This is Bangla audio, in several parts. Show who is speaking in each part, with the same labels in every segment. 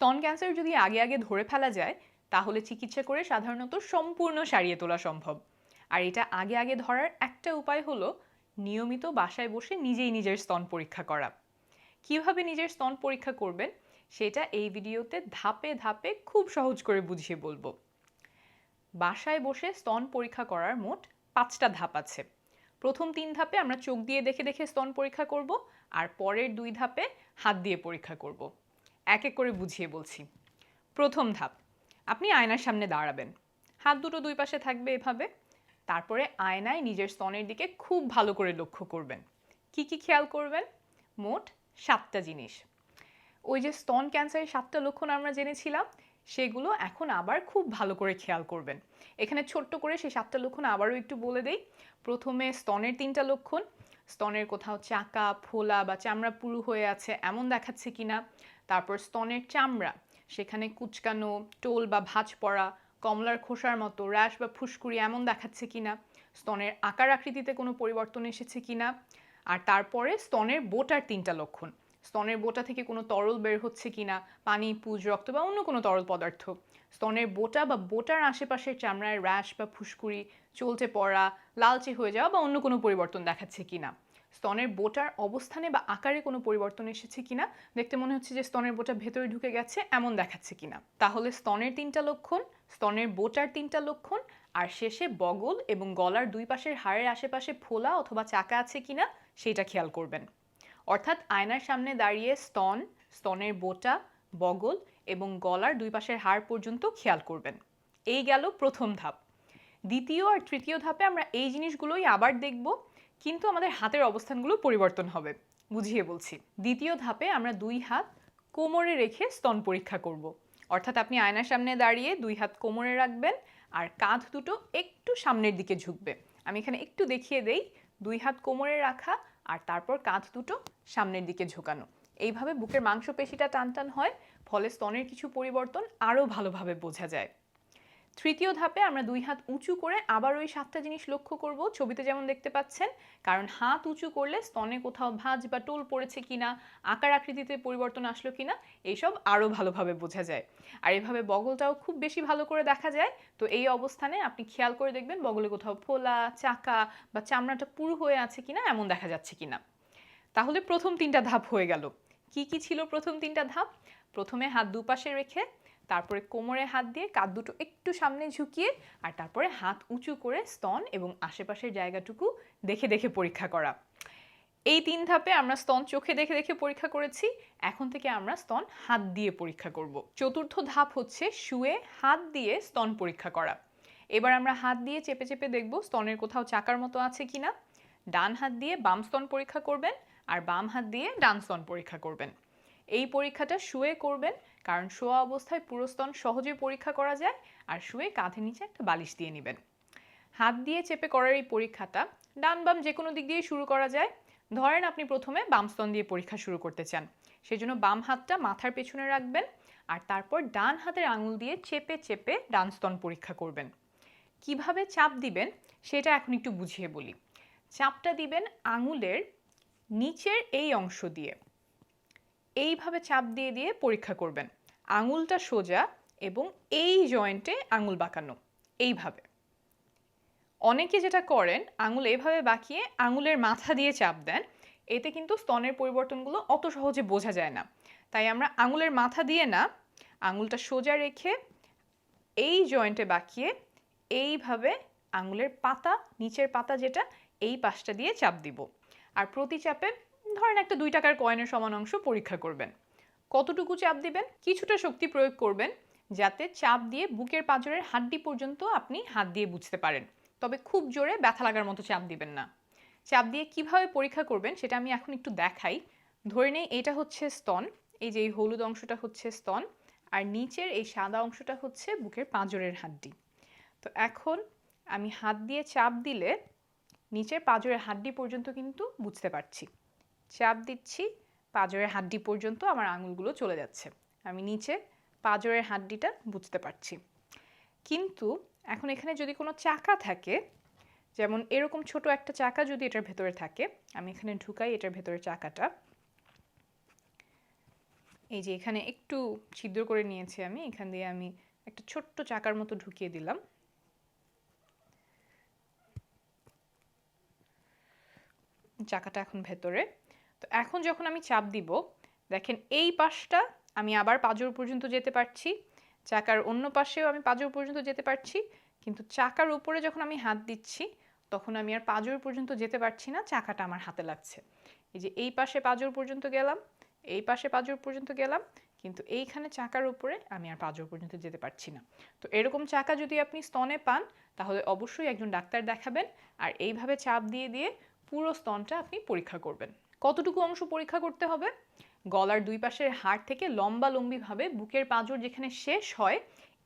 Speaker 1: স্তন ক্যান্সার যদি আগে আগে ধরে ফেলা যায়, তাহলে চিকিৎসা করে সাধারণত সম্পূর্ণ সারিয়ে তোলা সম্ভব। আর এটা আগে আগে ধরার একটা উপায় হলো নিয়মিত বাসায় বসে নিজেই নিজের স্তন পরীক্ষা করা। কীভাবে নিজের স্তন পরীক্ষা করবেন, সেটা এই ভিডিওতে ধাপে ধাপে খুব সহজ করে বুঝিয়ে বলব। বাসায় বসে স্তন পরীক্ষা করার মোট পাঁচটা ধাপ আছে। প্রথম তিন ধাপে আমরা চোখ দিয়ে দেখে দেখে স্তন পরীক্ষা করব, আর পরের দুই ধাপে হাত দিয়ে পরীক্ষা করব। এক এক করে বুঝিয়ে বলছি। প্রথম ধাপ, আপনি আয়নার সামনে দাঁড়াবেন। হাত দুটো দুই পাশে থাকবে এভাবে। তারপরে আয়নায় নিজের স্তনের দিকে খুব ভালো করে লক্ষ্য করবেন। কি কি খেয়াল করবেন? মোট সাতটা জিনিস। ওই যে স্তন ক্যান্সারের সাতটা লক্ষণ আমরা জেনেছিলাম, সেগুলো এখন আবার খুব ভালো করে খেয়াল করবেন। এখানে ছোট্ট করে সেই সাতটা লক্ষণ আবারও একটু বলে দেই। প্রথমে স্তনের তিনটা লক্ষণ, স্তনের কোথাও চাকা ফোলা বা চামড়া পুরু হয়ে আছে, এমন দেখাচ্ছে কিনা। তারপর স্তনের চামড়া, সেখানে কুচকানো, টোল বা ভাঁজ পড়া, কমলার খোসার মতো, র্যাশ বা ফুসকুড়ি এমন দেখাচ্ছে কিনা, স্তনের আকার আকৃতিতে কোনো পরিবর্তন এসেছে কিনা, আর তারপরে স্তনের বোটার তিনটা লক্ষণ। স্তনের বোটা থেকে কোনো তরল বের হচ্ছে কিনা, পানি, পুজ, রক্ত বা অন্য কোনো তরল পদার্থ। স্তনের বোটা বা বোটার আশেপাশের চামড়ায় র্যাশ বা ফুসকুড়ি চলতে পড়া, লালচে হয়ে যাওয়া বা অন্য কোনো পরিবর্তন দেখাচ্ছে কিনা? স্তনের বোটার অবস্থানে বা আকারে কোনো পরিবর্তন এসেছে কিনা? দেখতে মনে হচ্ছে যে স্তনের বোটা ভেতরে ঢুকে গেছে, এমন দেখাচ্ছে কিনা? তাহলে স্তনের তিনটা লক্ষণ, স্তনের বোটার তিনটা লক্ষণ, আর শেষে বগল এবং গলার দুই পাশের হাড়ের আশেপাশে ফোলা অথবা চাকা আছে কিনা, সেটা খেয়াল করবেন। অর্থাৎ আয়নার সামনে দাঁড়িয়ে স্তন, স্তনের বোটা বগল এবং গলার দুই পাশের হাড় পর্যন্ত খেয়াল করবেন। এই গেল প্রথম ধাপ। দ্বিতীয় আর তৃতীয় ধাপে আমরা এই জিনিসগুলোই আবার দেখব, কিন্তু আমাদের হাতের অবস্থানগুলো পরিবর্তন হবে, বুঝিয়ে বলছি। দ্বিতীয় ধাপে আমরা দুই হাত কোমরে রেখে স্তন পরীক্ষা করব। অর্থাৎ আপনি আয়নার সামনে দাঁড়িয়ে দুই হাত কোমরে রাখবেন আর কাঁধ দুটো একটু সামনের দিকে ঝুঁকবে। আমি এখানে একটু দেখিয়ে দেই, দুই হাত কোমরে রাখা আর তারপর কাঁধ দুটো সামনের দিকে ঝোঁকানো। এইভাবে বুকের মাংসপেশিটা টান টান হয়, ফলে স্তনের কিছু পরিবর্তন আরও ভালোভাবে বোঝা যায়। তৃতীয় ধাপে আমরা দুই হাত উঁচু করে আবার ওই সাতটা জিনিস লক্ষ্য করব, ছবিতে যেমন দেখতে পাচ্ছেন, কারণ হাত উঁচু করলে স্তনে কোথাও ভাঁজ বা টোল পড়েছে কিনা, আকার আকৃতিতে পরিবর্তন আসলো কিনা এইসব আরও ভালোভাবে বোঝা যায়। আর এভাবে বগলটাও খুব বেশি ভালো করে দেখা যায়, তো এই অবস্থানে আপনি খেয়াল করে দেখবেন বগলে কোথাও ফোলা, চাকা বা চামড়াটা পুরু হয়ে আছে কিনা, এমন দেখা যাচ্ছে কিনা। তাহলে প্রথম তিনটা ধাপ হয়ে গেল। কি কি ছিল প্রথম তিনটা ধাপ? প্রথমে হাত দুপাশে রেখে, তারপরে কোমরে হাত দিয়ে কাঁধ দুটো একটু সামনে ঝুঁকিয়ে, আর তারপরে হাত উঁচু করে স্তন এবং আশেপাশের জায়গাটুকু দেখে দেখে পরীক্ষা করা। এই তিন ধাপে আমরা স্তন চোখে দেখে দেখে পরীক্ষা করেছি। এখন থেকে আমরা স্তন হাত দিয়ে পরীক্ষা করব। চতুর্থ ধাপ হচ্ছে শুয়ে হাত দিয়ে স্তন পরীক্ষা করা। এবার আমরা হাত দিয়ে চেপে চেপে দেখব স্তনের কোথাও চাকার মতো আছে কিনা। ডান হাত দিয়ে বাম স্তন পরীক্ষা করবেন। আর বাম হাত দিয়ে ডান স্তন পরীক্ষা করবেন। এই পরীক্ষাটা শুয়ে করবেন, কারণ শোয়া অবস্থায় পুরো স্তন সহজে পরীক্ষা করা যায় আর শুয়ে কাঁধের নিচে একটা বালিশ দিয়ে নেবেন। হাত দিয়ে চেপে করার এই পরীক্ষাটা ডান বাম যে কোনো দিক দিয়ে শুরু করা যায়। ধরেন আপনি প্রথমে বাম স্তন দিয়ে পরীক্ষা শুরু করতে চান। সেজন্য বাম হাতটা মাথার পেছনে রাখবেন আর তারপর ডান হাতের আঙুল দিয়ে চেপে চেপে ডান স্তন পরীক্ষা করবেন। কীভাবে চাপ দিবেন সেটা এখন একটু বুঝিয়ে বলি। চাপটা দিবেন আঙুলের নিচের এই অংশ দিয়ে। এইভাবে চাপ দিয়ে দিয়ে পরীক্ষা করবেন। আঙুলটা সোজা এবং এই জয়েন্টে আঙুল বাঁকানো। এইভাবে। অনেকে যেটা করেন, আঙুল এভাবে বাঁকিয়ে আঙুলের মাথা দিয়ে চাপ দেন। এতে কিন্তু স্তনের পরিবর্তনগুলো অত সহজে বোঝা যায় না। তাই আমরা আঙুলের মাথা দিয়ে না, আঙুলটা সোজা রেখে এই জয়েন্টে বাঁকিয়ে এইভাবে আঙুলের পাতা, নিচের পাতা যেটা, এই পাশটা দিয়ে চাপ দিব। আর প্রতি চাপে ধরেন একটা দুই টাকার কয়েনের সমান অংশ পরীক্ষা করবেন। কতটুকু চাপ দিবেন? কিছুটা শক্তি প্রয়োগ করবেন যাতে চাপ দিয়ে বুকের পাঁজরের হাড্ডি পর্যন্ত আপনি হাত দিয়ে বুঝতে পারেন। তবে খুব জোরে ব্যথা লাগার মতো চাপ দিবেন না। চাপ দিয়ে কীভাবে পরীক্ষা করবেন সেটা আমি এখন একটু দেখাই। ধরে নেই এটা হচ্ছে স্তন, এই যে এই হলুদ অংশটা হচ্ছে স্তন, আর নিচের এই সাদা অংশটা হচ্ছে বুকের পাঁজরের হাড্ডি। তো এখন আমি হাত দিয়ে চাপ দিলে নিচের পাঁজরের হাড্ডি পর্যন্ত কিন্তু বুঝতে পারছি। চাপ দিচ্ছি, পাঁজরের হাড্ডি পর্যন্ত আমার আঙুলগুলো চলে যাচ্ছে। আমি নিচে পাঁজরের হাড্ডিটা বুঝতে পারছি। কিন্তু এখন এখানে যদি কোনো চাকা থাকে, যেমন এরকম ছোট একটা চাকা যদি এটার ভেতরে থাকে, আমি এখানে ঢুকাই এটার ভেতরে চাকাটা। এই যে এখানে একটু ছিদ্র করে নিয়েছি আমি, এখান দিয়ে আমি একটা ছোট্ট চাকার মতো ঢুকিয়ে দিলাম। চাকাটা এখন ভেতরে। তো এখন যখন আমি চাপ দিব, দেখেন এই পাশটা আমি আবার পাজর পর্যন্ত যেতে পারছি, চাকার অন্য পাশেও আমি পাজর পর্যন্ত যেতে পারছি, কিন্তু চাকার উপরে যখন আমি হাত দিচ্ছি, তখন আমি আর পাজর পর্যন্ত যেতে পারছি না, চাকাটা আমার হাতে লাগছে। এই যে এই পাশে পাজর পর্যন্ত গেলাম, এই পাশে পাজর পর্যন্ত গেলাম, কিন্তু এইখানে চাকার উপরে আমি আর পাজর পর্যন্ত যেতে পারছি না। তো এরকম চাকা যদি আপনি স্তনে পান, তাহলে অবশ্যই একজন ডাক্তার দেখাবেন, আর এইভাবে চাপ দিয়ে দিয়ে পুরো স্তনটা আপনি পরীক্ষা করবেন। কতটুকু অংশ পরীক্ষা করতে হবে? গলার দুই পাশের হাড় থেকে লম্বা লম্বিভাবে বুকের পাঁজর যেখানে শেষ হয়,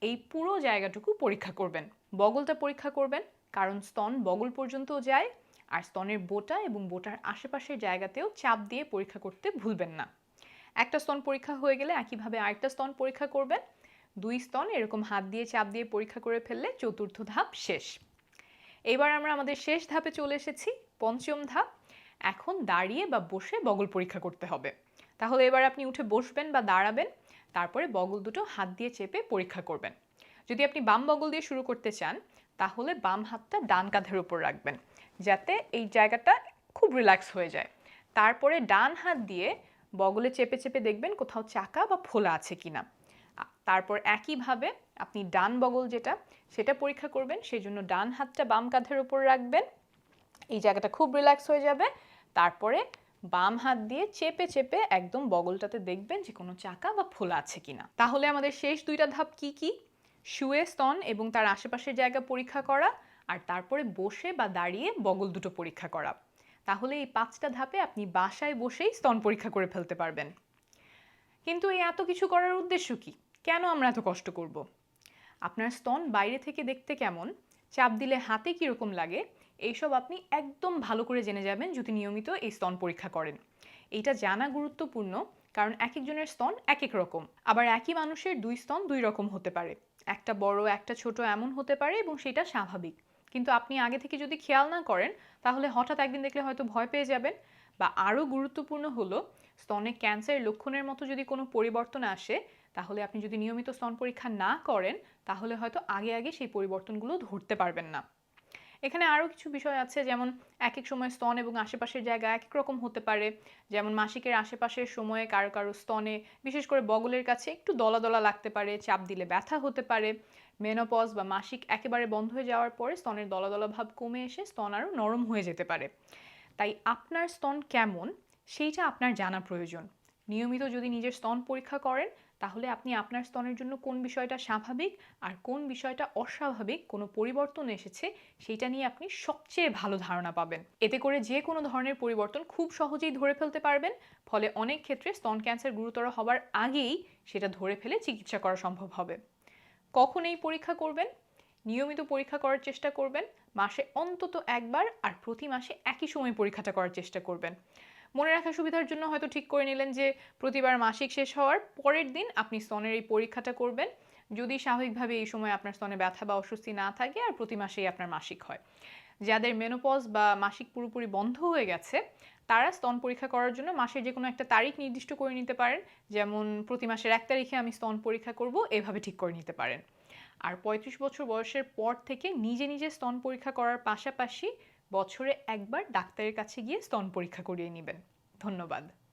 Speaker 1: এই পুরো জায়গাটুকু পরীক্ষা করবেন। বগলটা পরীক্ষা করবেন, কারণ স্তন বগল পর্যন্তও যায়, আর স্তনের বোটা এবং বোটার আশেপাশের জায়গাতেও চাপ দিয়ে পরীক্ষা করতে ভুলবেন না। একটা স্তন পরীক্ষা হয়ে গেলে একইভাবে আরেকটা স্তন পরীক্ষা করবেন। দুই স্তন এরকম হাত দিয়ে চাপ দিয়ে পরীক্ষা করে ফেললে চতুর্থ ধাপ শেষ। এবার আমরা আমাদের শেষ ধাপে চলে এসেছি, পঞ্চম ধাপ। এখন দাঁড়িয়ে বা বসে বগল পরীক্ষা করতে হবে। তাহলে এবার আপনি উঠে বসবেন বা দাঁড়াবেন, তারপরে বগল দুটো হাত দিয়ে চেপে পরীক্ষা করবেন। যদি আপনি বাম বগল দিয়ে শুরু করতে চান, তাহলে বাম হাতটা ডান কাঁধের উপর রাখবেন, যাতে এই জায়গাটা খুব রিল্যাক্স হয়ে যায়। তারপরে ডান হাত দিয়ে বগলে চেপে চেপে দেখবেন কোথাও চাকা বা ফোলা আছে কিনা। তারপর একইভাবে আপনি ডান বগল যেটা, সেটা পরীক্ষা করবেন, সেই জন্য ডান হাতটা বাম কাঁধের উপর রাখবেন। এই জায়গাটা খুব রিল্যাক্স হয়ে যাবে। তারপরে বাম হাত দিয়ে চেপে চেপে একদম বগলটাতে দেখবেন যে কোনো চাকা বা ফোলা আছে কিনা। তাহলে আমাদের শেষ দুইটা ধাপ কি কি? শুয়ে, স্তন এবং তার আশেপাশের জায়গা পরীক্ষা করা আর তারপরে বসে বা দাঁড়িয়ে বগল দুটো পরীক্ষা করা। তাহলে এই পাঁচটা ধাপে আপনি বাসায় বসেই স্তন পরীক্ষা করে ফেলতে পারবেন। কিন্তু এই এত কিছু করার উদ্দেশ্য কি? কেন আমরা এত কষ্ট করব? আপনার স্তন বাইরে থেকে দেখতে কেমন? চাপ দিলে হাতে কীরকম লাগে? এইসব আপনি একদম ভালো করে জেনে যাবেন যদি নিয়মিত এই স্তন পরীক্ষা করেন। এইটা জানা গুরুত্বপূর্ণ, কারণ এক একজনের স্তন এক এক রকম। আবার একই মানুষের দুই স্তন দুই রকম হতে পারে। একটা বড়, একটা ছোট এমন হতে পারে এবং সেটা স্বাভাবিক। কিন্তু আপনি আগে থেকে যদি খেয়াল না করেন, তাহলে হঠাৎ একদিন দেখলে হয়তো ভয় পেয়ে যাবেন। বা আরও গুরুত্বপূর্ণ হলো, স্তনে ক্যান্সারের লক্ষণের মতো যদি কোনো পরিবর্তন আসে, তাহলে আপনি যদি নিয়মিত স্তন পরীক্ষা না করেন, তাহলে হয়তো আগে আগে সেই পরিবর্তনগুলো ধরতে পারবেন না। এখানে আরও কিছু বিষয় আছে, যেমন এক এক সময় স্তন এবং আশেপাশের জায়গা এক এক রকম হতে পারে। যেমন মাসিকের আশেপাশের সময়ে কারও কারও স্তনে, বিশেষ করে বগলের কাছে একটু দলা দলা লাগতে পারে, চাপ দিলে ব্যথা হতে পারে। মেনোপজ বা মাসিক একেবারে বন্ধ হয়ে যাওয়ার পরে স্তনের দলা দলা ভাব কমে এসে স্তন আরও নরম হয়ে যেতে পারে। তাই আপনার স্তন কেমন সেইটা আপনার জানা প্রয়োজন। নিয়মিত যদি নিজের স্তন পরীক্ষা করেন, তাহলে আপনি আপনার স্তনের জন্য কোন বিষয়টা স্বাভাবিক আর কোন বিষয়টা অস্বাভাবিক, কোনো পরিবর্তন এসেছে সেটা নিয়ে আপনি সবচেয়ে ভালো ধারণা পাবেন। এতে করে যে কোনো ধরনের পরিবর্তন খুব সহজেই ধরে ফেলতে পারবেন, ফলে অনেক ক্ষেত্রে স্তন ক্যান্সার গুরুতর হবার আগেই সেটা ধরে ফেলে চিকিৎসা করা সম্ভব হবে। কখন এই পরীক্ষা করবেন? নিয়মিত পরীক্ষা করার চেষ্টা করবেন মাসে অন্তত একবার আর প্রতি মাসে একই সময় পরীক্ষাটা করার চেষ্টা করবেন। মনে রাখার সুবিধার জন্য হয়তো ঠিক করে নিলেন যে, প্রতিবার মাসিক শেষ হওয়ার পরের দিন আপনি স্তনের এই পরীক্ষাটা করবেন। যদি স্বাভাবিকভাবে এই সময় আপনার স্তনে ব্যথা বা অস্বস্তি না থাকে, আর প্রতি মাসেই আপনার মাসিক হয়। যাদের মেনোপজ বা মাসিক পুরোপুরি বন্ধ হয়ে গেছে, তারা স্তন পরীক্ষা করার জন্য মাসের যে কোনো একটা তারিখ নির্দিষ্ট করে নিতে পারেন। যেমন প্রতি মাসের এক তারিখে আমি স্তন পরীক্ষা করব, এভাবে ঠিক করে নিতে পারেন। আর পঁয়ত্রিশ বছর বয়সের পর থেকে নিজে নিজে স্তন পরীক্ষা করার পাশাপাশি বছরে একবার ডাক্তারের কাছে গিয়ে স্তন পরীক্ষা করিয়ে নেবেন। ধন্যবাদ।